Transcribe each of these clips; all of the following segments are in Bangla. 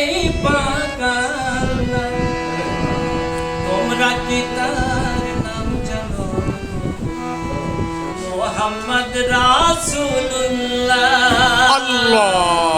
এই পাকালা। তোমরা কি তার নাম জানো? মোহাম্মদ রাসূলুল্লাহ। আল্লাহ।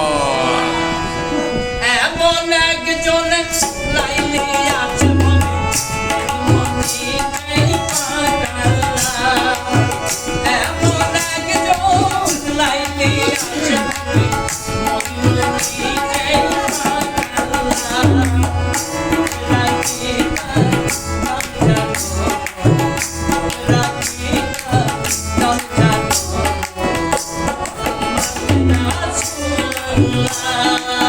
lá, lá.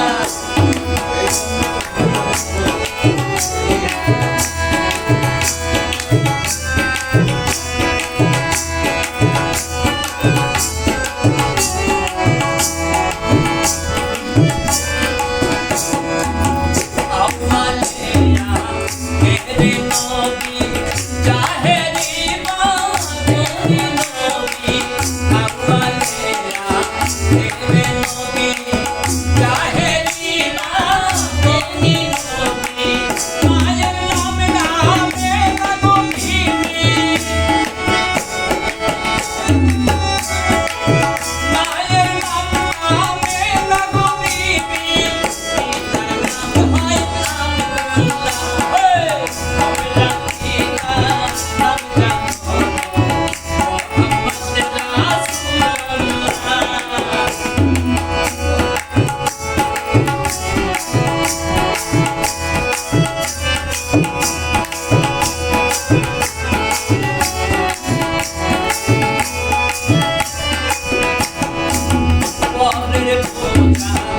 Peace.